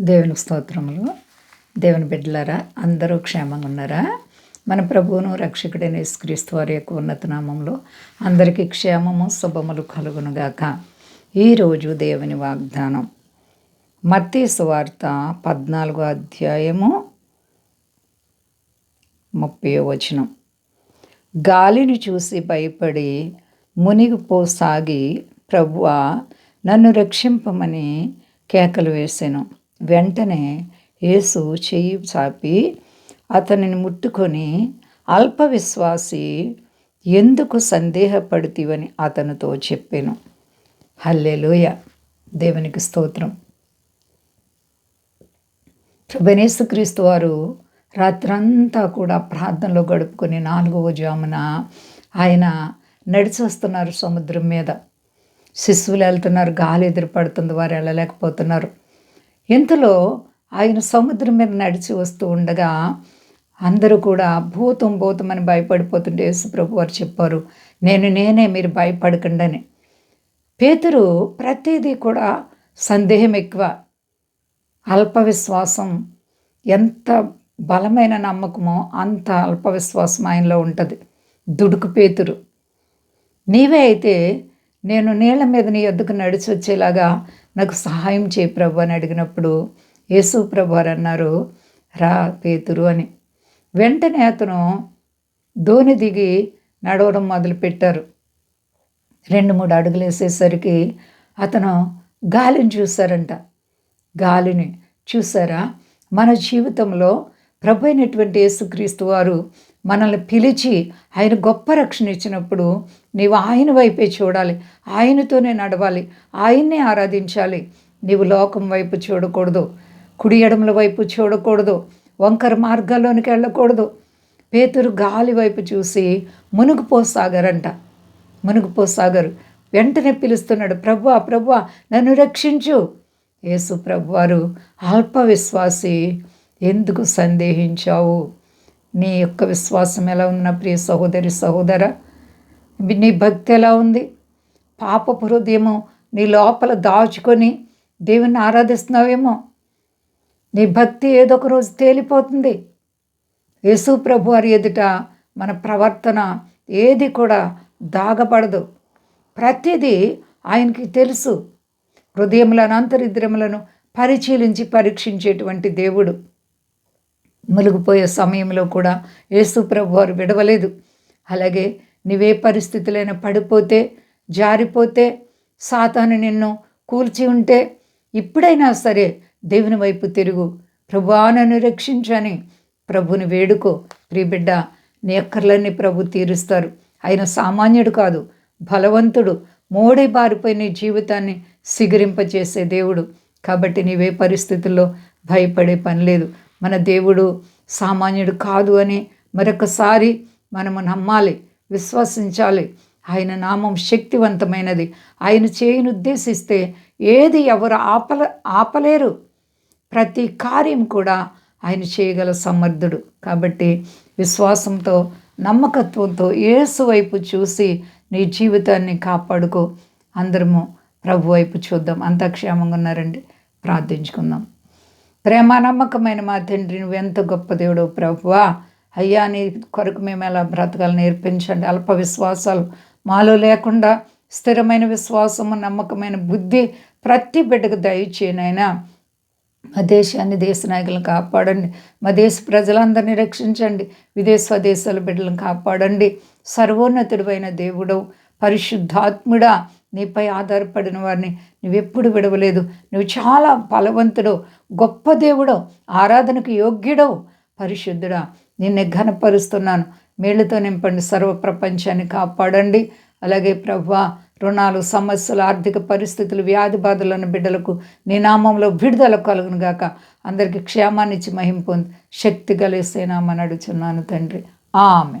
దేవుని స్తోత్రములు. దేవుని బిడ్డలారా అందరూ క్షేమంగా ఉన్నారా? మన ప్రభువును రక్షకుడైన యేసుక్రీస్తు వారి యొక్క ఉన్నత నామంలో అందరికీ క్షేమము శుభములు కలుగునుగాక ఈరోజు దేవుని వాగ్దానం. మత్తి సువార్త పద్నాలుగో అధ్యాయము ముప్పై వచనం. గాలిని చూసి భయపడి మునిగిపోసాగి ప్రభువా నన్ను రక్షింపమని కేకలు వేసాను. వెంటనే యేసు చెయ్యి చాపి అతనిని ముట్టుకొని అల్ప విశ్వాసి ఎందుకు సందేహపడుతీవని అతనితో చెప్పాను. హల్లెలోయ. దేవునికి స్తోత్రం. క్రీస్తు వారు రాత్రంతా కూడా ప్రార్థనలో గడుపుకొని నాలుగవ జామున ఆయన నడిచి వస్తున్నారు సముద్రం మీద. శిశువులు వెళ్తున్నారు గాలి ఎదురుపడుతుంది వారు వెళ్ళలేకపోతున్నారు. ఇంతలో ఆయన సముద్రం మీద నడిచి వస్తూ ఉండగా అందరూ కూడా భూతం భూతం అని భయపడిపోతుంటే యేసుప్రభు వారు చెప్పారు నేను నేనే మీరు భయపడకండి అని. పేతురు ప్రతిదీ కూడా సందేహం ఎక్కువ అల్ప విశ్వాసం ఎంత బలమైన నమ్మకమో అంత అల్ప విశ్వాసం ఆయనలో ఉంటుంది. దుడుకు పేతురు. నీవే అయితే నేను నీళ్ళ మీద నీ ఎద్దుకు నడిచి వచ్చేలాగా నాకు సహాయం చేయి ప్రభు అని అడిగినప్పుడు యేసు ప్రభు అని అన్నారు రా పేతురు అని. వెంటనే అతను ధోని దిగి నడవడం మొదలుపెట్టారు. రెండు మూడు అడుగులు వేసేసరికి అతను గాలిని చూశారంట. గాలిని చూసారా మన జీవితంలో ప్రభు అయినటువంటి యేసుక్రీస్తు వారు మనల్ని పిలిచి ఆయన గొప్ప రక్షణ ఇచ్చినప్పుడు నీవు ఆయన వైపే చూడాలి. ఆయనతోనే నడవాలి. ఆయన్నే ఆరాధించాలి. నీవు లోకం వైపు చూడకూడదు. కుడి ఎడమల వైపు చూడకూడదు. వంకర మార్గాల్లోనికి వెళ్ళకూడదు. పేతురు గాలి వైపు చూసి మునుగుపోసాగరంట మునుగుపోసాగరు వెంటనే పిలుస్తున్నాడు ప్రభు ప్రభు నన్ను రక్షించు. యేసు ప్రభువారు అల్ప విశ్వాసి ఎందుకు సందేహించావు? నీ యొక్క విశ్వాసం ఎలా ఉన్న ప్రియ సహోదరి సహోదర నీ భక్తి ఎలా ఉంది? పాపపు హృదయము నీ లోపల దాచుకొని దేవుని ఆరాధిస్తున్నావేమో? నీ భక్తి ఏదో ఒక రోజు తేలిపోతుంది. యేసు ప్రభు వారి ఎదుట మన ప్రవర్తన ఏది కూడా దాగపడదు. ప్రతిదీ ఆయనకి తెలుసు. హృదయములను అంతరిద్రములను పరిశీలించి పరీక్షించేటువంటి దేవుడు. మునిగిపోయే సమయంలో కూడా యేసుప్రభు వారు విడవలేదు. అలాగే నీవే పరిస్థితులైనా పడిపోతే జారిపోతే సాతాను నిన్ను కూల్చి ఉంటే ఇప్పుడైనా సరే దేవుని వైపు తిరుగు. ప్రభువానను రక్షించని ప్రభుని వేడుకో. ప్రియబిడ్డ నీ అక్కర్లన్నీ ప్రభు తీరుస్తారు. ఆయన సామాన్యుడు కాదు బలవంతుడు. మోడే నీ జీవితాన్ని సిగిరింపచేసే దేవుడు. కాబట్టి నీవే పరిస్థితుల్లో భయపడే పని లేదు. మన దేవుడు సామాన్యుడు కాదు అని మరొకసారి మనము నమ్మాలి విశ్వసించాలి. ఆయన నామం శక్తివంతమైనది. ఆయన చేయను ఉద్దేశిస్తే ఏది ఎవరు ఆపల ఆపలేరు. ప్రతి కార్యం కూడా ఆయన చేయగల సమర్థుడు. కాబట్టి విశ్వాసంతో నమ్మకత్వంతో ఏసు వైపు చూసి నీ జీవితాన్ని కాపాడుకో. అందరము ప్రభు వైపు చూద్దాం. అంత క్షేమంగా ఉన్నారండి. ప్రార్థించుకుందాం. ప్రేమ నమ్మకమైన మా తండ్రి నువ్వు ఎంత గొప్ప దేవుడు ప్రభువా. అయ్యా నీ కొరకు మేము ఎలా బ్రతకాలి నేర్పించండి. అల్ప విశ్వాసాలు మాలో లేకుండా స్థిరమైన విశ్వాసము నమ్మకమైన బుద్ధి ప్రతి బిడ్డకు దయచేనైనా మా దేశాన్ని దేశ నాయకులను కాపాడండి. మా దేశ ప్రజలందరినీ రక్షించండి. విదేశ స్వదేశాల బిడ్డలను కాపాడండి. సర్వోన్నతుడైన దేవుడు పరిశుద్ధాత్ముడా. నీపై ఆధారపడిన వారిని నువ్వెప్పుడు విడవలేదు. నువ్వు చాలా బలవంతుడు గొప్ప దేవుడు ఆరాధనకు యోగ్యుడవు. పరిశుద్ధుడా నిన్ను ఘనపరుస్తున్నాను. మేళ్ళతో నింపండి సర్వ ప్రపంచాన్ని కాపాడండి. అలాగే ప్రభు రుణాలు సమస్యలు ఆర్థిక పరిస్థితులు వ్యాధి బాధలను బిడ్డలకు నీ నామంలో విడుదల కలుగును గాక. అందరికీ క్షేమాన్నిచ్చి మహింపొంది శక్తి కలిసేనామని అడుగుచున్నాను తండ్రి. ఆమె